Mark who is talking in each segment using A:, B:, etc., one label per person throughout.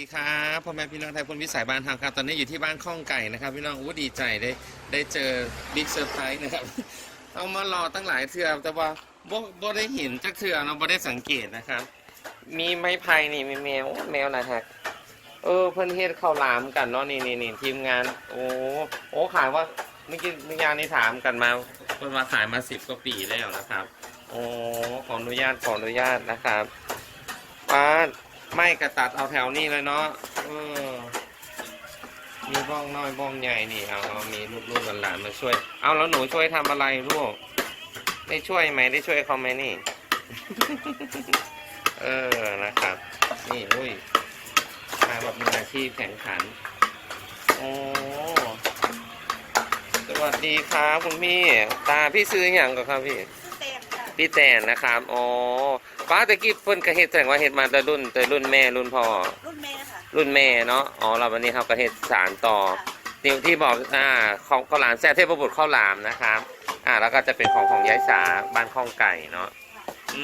A: ดีครับพ่อแม่พี่น้องไทยพลวิสัยบ้านทางครับ ตอนนี้อยู่ที่บ้านข้องไก่นะครับ พี่น้องอู้ดีใจได้ได้เจอบิ๊กเซอร์ไพรส์นะครับ เอามารอตั้งหลายเทือแต่ว่าบ่บ่ได้เห็นจักเทือเนาะบ่ได้สังเกตนะครับ มีไม้ไผ่นี่มีแมวแมวนะฮะเออเพิ่นเฮ็ดข้าวหลามกันเนาะนี่นี่นี่ทีมงาน โอ้โอ้ขายว่าเมื่อกี้มื่ยานนี่ถามกันมาเพิ่นว่าขายมาสิบกว่าปีแล้วนะครับ โอ้ขออนุญาตขออนุญาตนะครับป้า ไม่กระตัดเอาแถวนี้เลยเนาะเออมีบ้องน้อยบ้องใหญ่นี่เอาเอามีลูกๆหลานๆมาช่วย เอาแล้วหนูช่วยทำอะไรลูกได้ช่วยไหมได้ช่วยเขาไหมนี่ เออนะครับ นี่อุ้ยมาแบบมือาชีพแข่งขันโอ้สวัสดีครับคุณพี่ ตาพี่ซื้ออย่างก่อนครับพี่
B: เต็มค่
A: พี่แตนนะครับอ๋อป้าตะกี้เพิ่นก็เฮ็ดแสดงว่าเฮ็ดมาแต่รุ่นแต่รุ่นแม่รุ่นพ่อ
B: รุ่นแม่ค่ะ
A: รุ่นแม่เนาะอ๋อเราวันนี้เขาก็เฮ็ดสารต่อนิวที่บอกอ่าของข้าวหลามแซ่เทพบุตรข้าวหลามนะครับ อ่าแล้วก็จะเป็นของของยายสาบ้านข้องไก่เนาะอื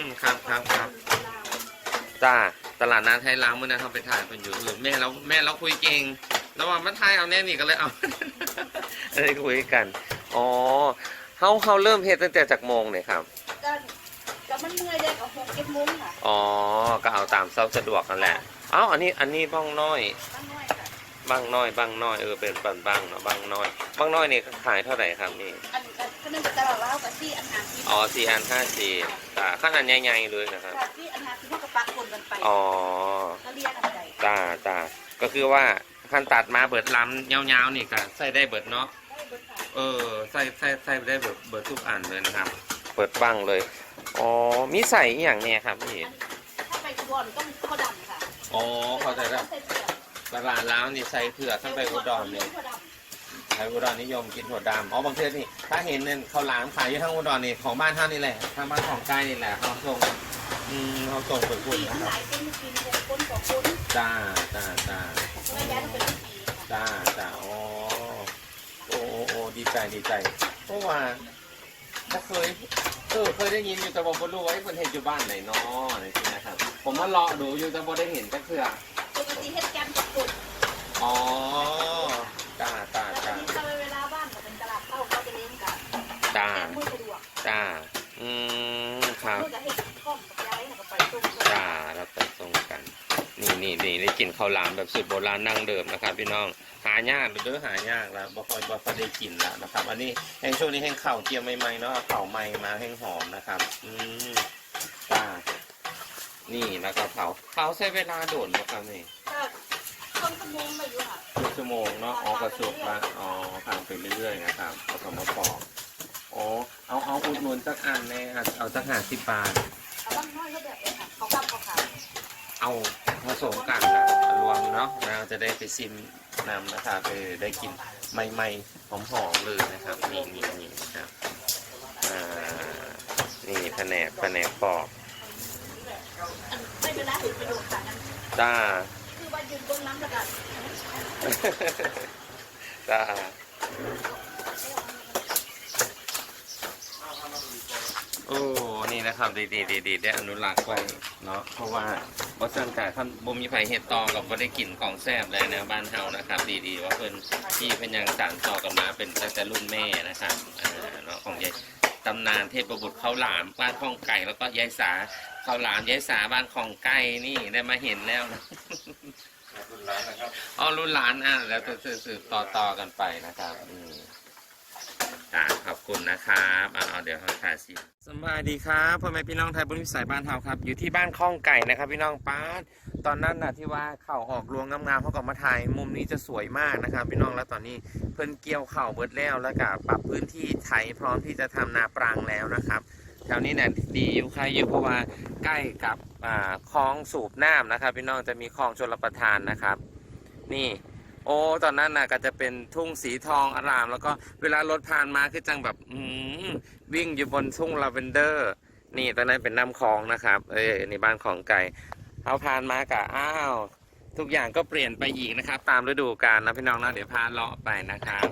A: มครับครับครับจ้าตลาดนัดไทยล้างเมื่อนั้นเขาไปถ่ายเป็นอยู่อื่นแม่เราแม่เราคุยเก่งระหว่างมาถ่ายเอาแน่นี่ก็เลยเอา เลยคุยกันอ๋อ เขาเขาเริ่มเฮ็ดตั้งแต่จากโมงเนี่ยครับ
B: ก็ก็มันเมื่อยเลยกับหกเจ็ดโมงค่ะ
A: อ๋อ ก็เอาตามเซาสะดวกนั่นแหละ เอ้า อันนี้ อันนี้บ้องน้อย
B: ตั้งน้อยค่ะ
A: บ้างน้อย บ้างน้อย เออ เป็นบันบ้างเนาะ บ้างน้อย บ้างน้อยนี่ขายเท่าไหร่ครับนี่
B: อันอันก็นึงตลอดแล้วกับที่อันหาที่
A: อ๋อสี่อันห้าสี่ตาข้างอันใหญ่ๆเลยนะครับ
B: ค่ะที่อันหาที่พวกกระปักคนกันไป
A: อ๋อ
B: ก็เรียกกันไป
A: ตาตาก็คือว่าขั้นตัดมาเบิดลำยาวๆนี่ก็ใส่ได้เบิดเนาะ
B: ได้ เบิดค่ะ
A: เออใส่ใส่ใส่ได้เบิดเบิดทุกอันเลยนะครับ เปิดบ้างเลย อ๋อ มีใส่อหย่างเนี่ยครับพี่
B: อันถ้าไปกระบอนต้องข้าวดำค่ะ
A: อ๋อ เข้าใจแล้ว
B: ใส่เผือก
A: ตลาดแล้วนี่ใส่เผือกทั้งไปอุดรเนี่ย
B: ข้าวด
A: ไทยอุดรนิยมกินถั่วดำอ๋อบางทีนี่ ถ้าเห็นเนี่ยเขาวหลามขายอยู่ทั้งอุดรนี่ของบ้านท่านนี่แหละทางบ้านของใกล้นี่แหละเขาส่งอืมเขาส่งไปำพูด
B: ปี
A: นะ
B: ทั้ง
A: ค
B: ห
A: รับ
B: ลายคนกินหกคนสองคน
A: จ้าจ้าจ้า
B: ระยะต้องเป็นปีค่ะ
A: จ้าจ้าอ๋อโอ้โอ้โอ้ ดีใจดีใจเพราะว่าถ้าเคยเออเคยได้ยินอยู่แต่บอกบ่รู้ว่าไอ้คนเห็นอยู่บ้านไหนเนาะอะไรที่นะครับ ผมมารอดูอยู่แต่บ่ได้เห็นก็คือ
B: ปกติเฮ็ดแกงกับกด
A: อ๋อจ้าจ้า
B: แต่
A: จ้า
B: นี้ถ้าเวลาบ้านก็เป็นตลาดเข้าเขาจะเลี้ยงกัน
A: จ้า
B: แต่มือสะดวก
A: จ้าอืมครับ
B: มือจะเห็ดข้อมกับย้ายกับไปตรง
A: จ้าเราไปตรงกัน นี่นี่นี่ได้กินข้าวหลามแบบสูตรโบราณนั่งเดิมนะครับพี่น้องายากเด้อหายากแล้วบ่ค่อยบ่ค่อยได้กินแล้วนะครับ อันนี้แห้งช่วงนี้แห้งข้าวเกี๊ยวใหม่ๆเนาะข้าวใหม่มาแห้งหอมนะครับ อืมจ้านี่แล้วก็เผาเผาใช้เวลาโดดนะครับนี่
B: ก็ต้นขโมงมาอยู่ค่ะ
A: ครึ่งชั่วโมงเนาะอ๋อกระสุกละอ๋อทำไปเรื่อยๆนะครับเอากมาปอกอ๋อเอาเอาอุดหนุนสักอันแน่ครับเอาสักห้าสิบบาท
B: เอาบ้างน้อยก็แบบนี้ค่ะเขากำเขาขาย
A: เอาผสมกันนะรวมเนาะเราจะได้ไปซิมนำนะครับเออได้กินใหม่ๆหอมๆเลยนะครับนี่นี่นี่นะครับอ่านี่แผนกแผนกปอก
B: อันไม่เป็นไรถือประโยชน์ค่ะนั่น
A: จ้า
B: คือว่ายืนบนน้ำแล้วกัน
A: จ้าโอ้นี่นะครับดีดีดีดีได้อนุรักษ์ไว้เนาะเพราะว่า วัฒนธรรมท่านบ่มีไผเฮ็ดต่อกับบ่ได้กินของแซ่บเลยนะบ้านเฮานะครับ ดีดีว่าเพิ่นที่เพิ่นยังสานต่อกันมาเป็นตั้งแต่รุ่นแม่นะครับอ่าเนาะของยายตำนานเทพบุตรข้าวหลามบ้านของไก่แล้วก็ยายสาข้าวหลามยายสาบ้านของไก่นี่ได้มาเห็นแล้วนะอ๋อรุ่นหลานอะแล้วจะสืบต่อต่อกันไปนะครับอืม อ่าขอบคุณนะครับอ่าเอาเดี๋ยวเขาถ่ายสิสบายดีครับพ่อแม่พี่น้องไทยบริษัทบ้านเฮาครับ อยู่ที่บ้านคลองไก่นะครับ พี่น้องป้าตอนนั้นนะที่ว่าเข่าออกรวงงามๆเขาก็มาถ่ายมุมนี้จะสวยมากนะครับ พี่น้องแล้วตอนนี้เพิ่นเกี่ยวเข่าเบิดแล้วแล้วก็ปรับพื้นที่ไถพร้อมที่จะทำนาปรังแล้วนะครับแถวนี้เนี่ยดีอยู่ใครอยู่เพราะว่าใกล้กับคลองสูบน้ำนะครับ พี่น้องจะมีคลองชลประทานนะครับ นี่ อ้ตอนนั้นน่ะก็จะเป็นทุ่งสีทองอาราม แล้วก็เวลารถผ่านมาคือจังแบบอืวิ่งอยู่บนทุ่งลาเวนเดอร์ นี่ตอนนั้นเป็นน้ำคลองนะครับ เอ้ยนี่บ้านของไก่เอาผ่านมากะอ้าวทุกอย่างก็เปลี่ยนไปอีกนะครับ ตามฤดูกาลนะพี่น้องนะเดี๋ยวพาเลาะไปนะครับ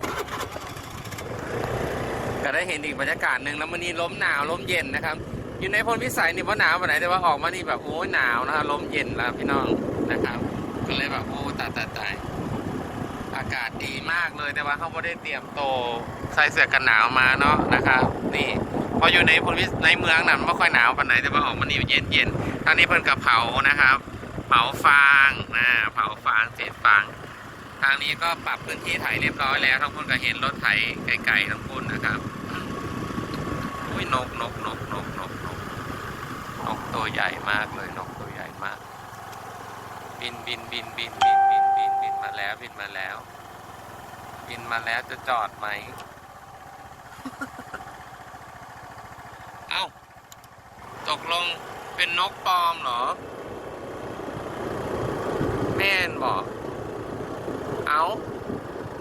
A: ก็ได้เห็นอีกบรรยากาศหนึ่งแล้ววันนี้ลมหนาวลมเย็นนะครับ อยู่ในพลพิสัยนี่ว่าหนาววันไหนแต่ว่าออกมานี่แบบโอ้ยหนาวนะครับลมเย็นแล้วพี่น้องนะครับ ก็เลยแบบโอ้ตายตายากาศดีมากเลยแต่ว่าเขาไม่ได้เตรียมโตใส่เสื้อกันหนาวมาเนาะนะครับนี่พออยู่ในพลวิสในเมืองน่ะมันไม่ค่อยหนาวปานไหนแต่ว่าออกมานี่เย็นเย็นๆทางนี้เพิ่นกับเผานะครับ เผาฟางนะเผาฟางเศษฟาง ทางนี้ก็ปรับพื้นที่ไถเรียบร้อยแล้วทั้งคนก็เห็นรถไถไกลๆทั้งคนนะครับอุ้ยนกนกนกนกนกนกนกตัวใหญ่มากเลยนกตัวใหญ่มาก บินบินบินบินบินบินบินบินมาแล้วบินมาแล้ว บินมาแล้วจะจอดไหม เอ้า ตกลงเป็นนกปลอมเหรอ แม่นบอก เอา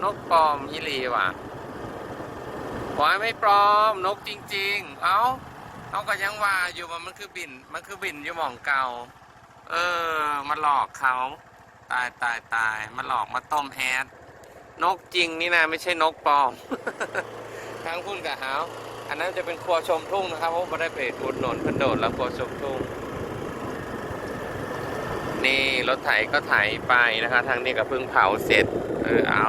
A: นกปลอมยี่ลีว่ะบอยไม่ปลอม นกจริง ๆ เอาเขาก็ยังว่าอยู่ว่ามันคือบิน มันคือบินอยู่หม่องเก่า เออ มาหลอกเขา ตายตายตายมาหลอกมาต้มแอด นกจริงนี่นะไม่ใช่นกปลอม ทั้งพุ่นกับเฮาอันนั้นจะเป็นครัวชมทุ่งนะครับเพราะไม่ได้ไปอุดหนุนพิ่นโดดแล้วครัวชมทุ่ง นี่รถไถก็ไถไปนะคะทางนี้ก็เพิ่งเผาเสร็จ เออเอา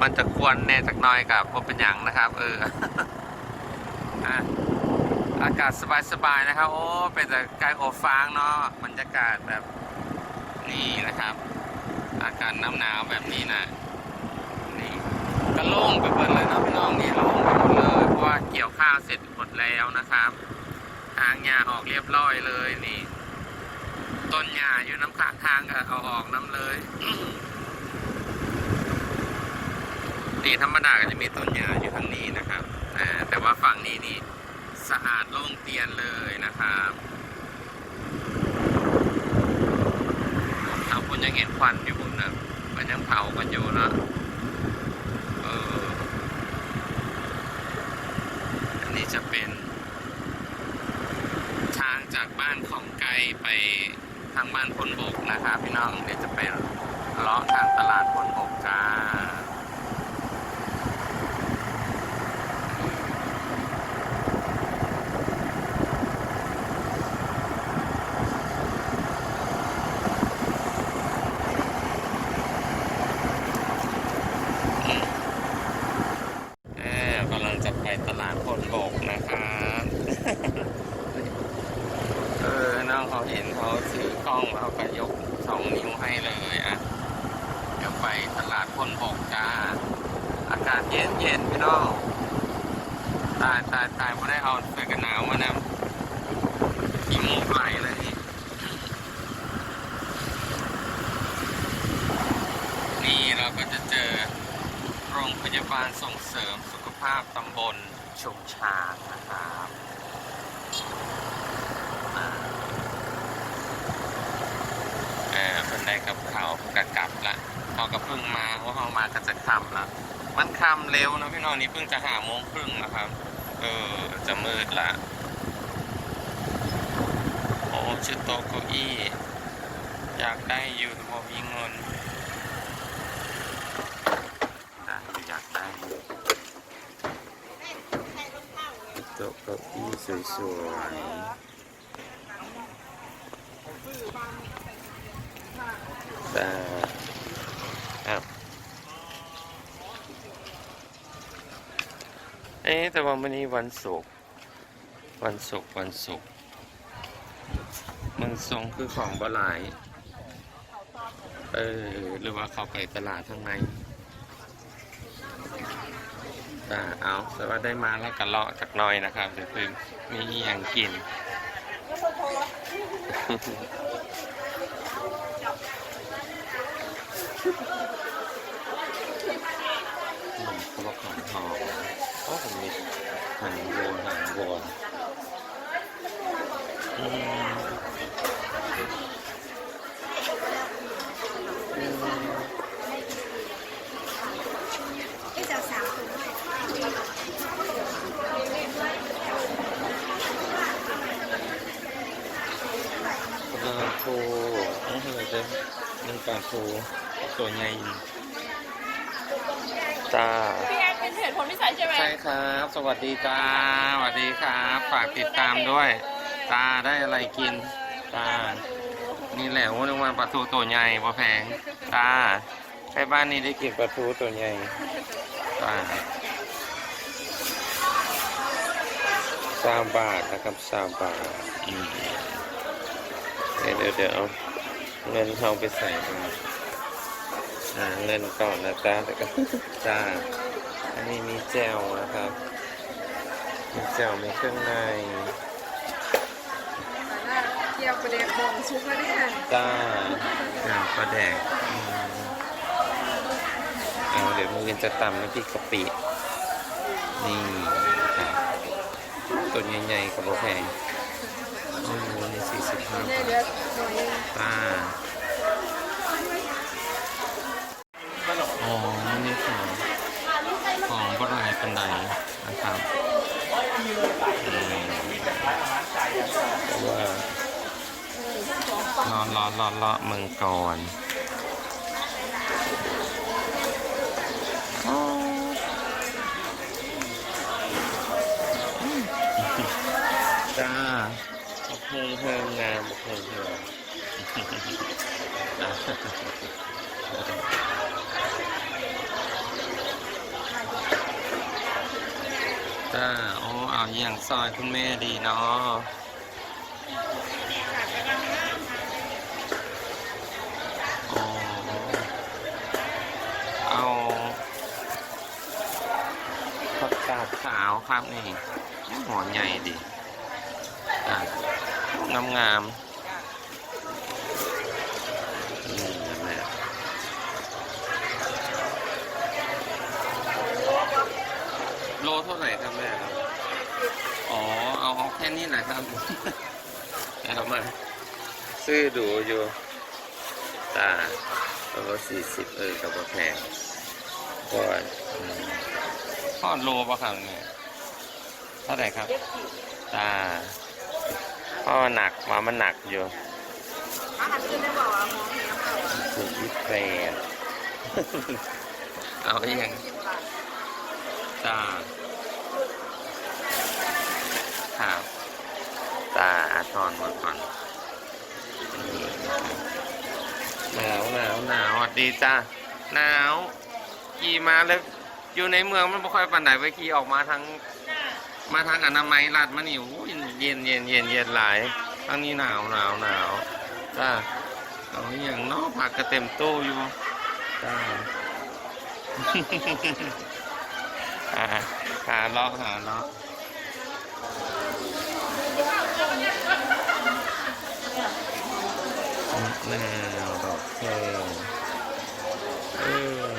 A: มันจะควรแน่จักหน้อยกับพเป็นอย่างนะครับ เอออะอากาศสบายๆนะครับ โอ้เป็นแต่ไกลโอฟางเนาะบรรยากาศแบบนี่นะครับ อากาศน้ำหนาวแบบนี้นะนี่ก็ โล่งไปหมดเลยนะพี่น้องนี่โล่งไปหมดเลยเพราะว่าเกี่ยวข้าวเสร็จหมดแล้วนะครับหางยาออกเรียบร้อยเลยนี่ ต้นหญ้าอยู่น้ำข้างทางก็เอาออกน้ำเลยนี่ธรรมดาก็จะมีต้นหญ้าอยู่ทางนี้นะครับแต่ว่าฝั่งนี้นี่สะอาดโล่งเตียนเลยนะครับทาคุณยังเห็นควันอยู่บนนะมันยังเผากันอยู่นะเออ อันนี้จะเป็น ทางจากบ้านของ ไกด์ไปทางบ้านพลบกนะครับพี่น้องเดี๋ยวจะไปเลาะทางตลาดพลบกจ้าอ่ากำลังจะไปตลาดพลบกนะครับ เออ น้องเขาเห็นเขาถือกล้องแล้วก็ยกสองนิ้วให้เลยอะ เดี๋ยวไปตลาดพลบกจ้า อากาศเย็นเย็นๆพี่น้อง ตายตายตายไม่ได้เอาเสื้อกันหนาวมานะขี้มูกไหลเลยนี่นี่เราก็จะเจอโรงพยา บาลส่งเสริมสุขภาพตำบลชุมชางนะครับเออเพิ่นได้กับเขาวเพิ่นกกลับละเขาก็เพิ่งมาเพราะเขามาก็จะค่ำละมันค่ำเร็วนะพี่น้องนี่เพิ่งจะหาโมงครึ่งนะครับ เออจะมืดละโอ้ชุดโต๊ะเก้าอี้ อยากได้อยู่แต่บ่มีเงิน ได้อยู่อยากได้อยู่โต๊ะเก้าอี้สวยๆแต่อ้าวเอ๊ะแต่ว่าวันนี้วันศุกร์วันศุกร์วันศุกร์มืองทรงคือของบหลาย เออ หรือว่าเขาไปตลาดข้างใน อ้าเอาแต่ว่าได้มาแล้วก็เลาะจากหน้อยนะครับเดี๋ยวคือมีอย่างกินมครกหอมหอมโอ้ผมมีหางวัวหางวัวอืมอืม
B: ไอ้เจ้าสาวตัว
A: ปลาโทนี่คือจะนึ่งปลาโทตัวใหญ่จ้า
B: พี่แอนเป็นเพจผลวิสัยใช่ไหม
A: ใช่ครับ สวัสดีจ้าสวัสดีครับ ฝากติดตามด้วยจ้าได้อะไรกินจ้านี่แหละว่านึกว่าปลาทูตัวใหญ่ปลาแพงจ้าไปบ้านนี้ได้กินปลาทูตัวใหญ่ป่าสามบาทนะครับสามบาทอืม เดี๋ยวเดี๋ยวเดี๋ยวเอาเงินเขาไปใส่ก่อนอ่าเงินก่อนนะจ๊ะแล้วก็จ้า อันนี้มีแจวนะครับ มีแจวมีเครื่องใน
C: เกี่ยวประเด็นบองซุกแล้วเนี่ย
A: จ้าแจวปลาแดกอืมเอาเดี๋ยวมือจะตำน้ำพริกกะปิ นี่ครับตัวใหญ่ๆกับโบแพงโอ้โหนี่สี่สิบห้า
C: เนี่ย
A: บาท
C: เดี๋ยวหน่อย
A: ป้าอ๋อ นี่ของของบรายปันไดนะครับอืมว่ารอรอรอรอเมืองก่อนอ๋ออืมจ้า เพิ่งเพิ่งงามเพิ่งเพิ่งจ้าโอ้เอาอย่างซอยคุณแม่ดีเนาะโอ้เอาผักกาดขาวครับนี่หัวใหญ่ดี งามงามๆนี่แหละโลเท่าไหร่ครับแม่ครับ อ๋อ เอาเอาแค่นี้แหละครับเอามา ซื้อดูอยู่ ตาตัวสี่สิบเออกับแพงก็อืมทอดโลป่ะครับเนี่ยเท่าไหร่ครับ ตา พ่อหนักมามันหนักอยู่
C: อาหารกินได้บอกว่ามองเห็นเปล่า
A: ถูกยิบแปดเอาอย่าง
C: สิบบาท
A: ตาครับตาทอนมาก่อนนี่หนาวหนาวหนาวสวัสดีจ้าหนาวขี่มาแล้วอยู่ในเมืองมันไม่ค่อยปันไหนไปขี่ออกมาทาง มาทางอนามัยลัดมานี่โอ้ย เย็นเย็นเย็นเย็นหลายทางนี้หนาวหนาวหนาวจ้าเอาอย่างเนอกผักกระเต็มตู้อยู่จ้าหาหาลาะหาลาะแนวดอกแคเออ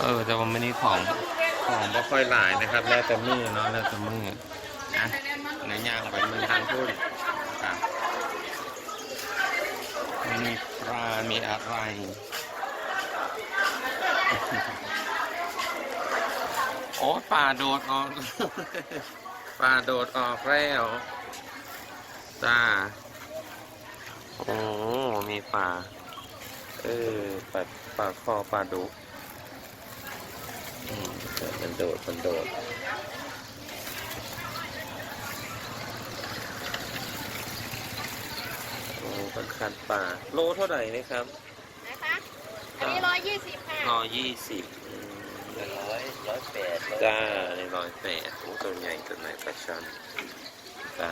A: เออแต่ว่ามันนี้ของ ของบ่ค่อยหลายนะครับ แล้วแต่มือเนาะแล้วแต่มืออะในยางไปมือทางพูดอะมีปลา มีอะไรโอ้ป่าโดดออกป่าโดดออกแล้วจ้าโอ้มีป่าเออป่าป่าคอป่าดุ มันโดด มันโดดโอ้มันคันป่า โลเท่าไหร่นะครับ
B: นะคะ อันนี้ร้อยยี่สิบค่ะ
A: ร้อยยี่สิบ
D: ร้อยร้อยแปด
A: จ้าในร้อยแปดโอ้ตัวใหญ่ตัวไหนปลาช่อนจ้า